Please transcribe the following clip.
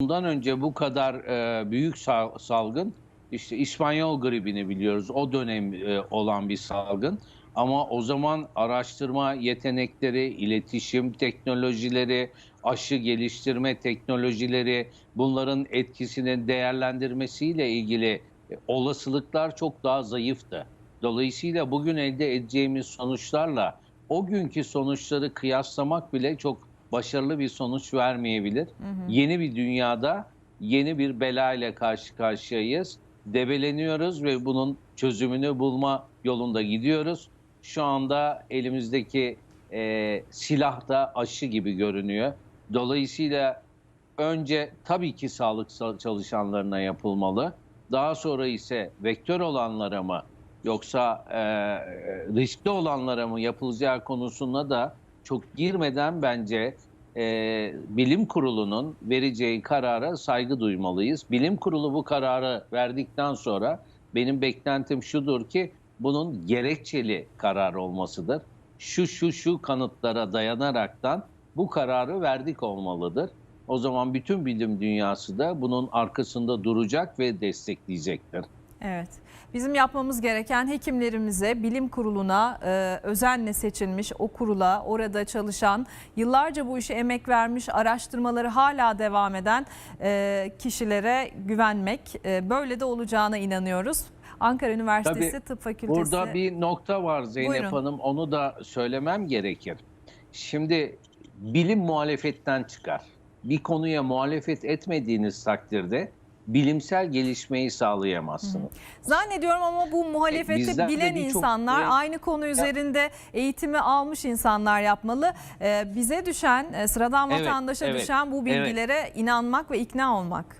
Bundan önce bu kadar e, büyük sal- salgın işte İspanyol gribini biliyoruz. O dönem e, olan bir salgın. Ama o zaman araştırma yetenekleri, iletişim teknolojileri, aşı geliştirme teknolojileri, bunların etkisinin değerlendirmesiyle ilgili e, olasılıklar çok daha zayıftı. Dolayısıyla bugün elde edeceğimiz sonuçlarla o günkü sonuçları kıyaslamak bile çok başarılı bir sonuç vermeyebilir. Yeni bir dünyada yeni bir bela ile karşı karşıyayız. Debeleniyoruz ve bunun çözümünü bulma yolunda gidiyoruz. Şu anda elimizdeki e, silah da aşı gibi görünüyor. Dolayısıyla önce tabii ki sağlık sa- çalışanlarına yapılmalı. Daha sonra ise vektör olanlara mı yoksa e, riskli olanlara mı yapılacağı konusunda da çok girmeden bence e, bilim kurulunun vereceği karara saygı duymalıyız. Bilim kurulu bu kararı verdikten sonra benim beklentim şudur ki bunun gerekçeli karar olmasıdır. Şu şu şu kanıtlara dayanaraktan bu kararı verdik olmalıdır. O zaman bütün bilim dünyası da bunun arkasında duracak ve destekleyecektir. Evet. Bizim yapmamız gereken hekimlerimize, bilim kuruluna, e, özenle seçilmiş o kurula, orada çalışan, yıllarca bu işe emek vermiş, araştırmaları hala devam eden e, kişilere güvenmek. E, böyle de olacağına inanıyoruz. Ankara Üniversitesi Tabii, Tıp Fakültesi. Burada bir nokta var Zeynep Buyurun. Hanım. Onu da söylemem gerekir. Şimdi bilim muhalefetten çıkar. Bir konuya muhalefet etmediğiniz takdirde bilimsel gelişmeyi sağlayamazsınız. Zannediyorum ama bu muhalefeti bizden de bilen insanlar, Evet. aynı konu üzerinde eğitimi almış insanlar yapmalı. E, bize düşen, e, sıradan Evet, vatandaşa evet, düşen bu evet. bilgilere inanmak ve ikna olmak.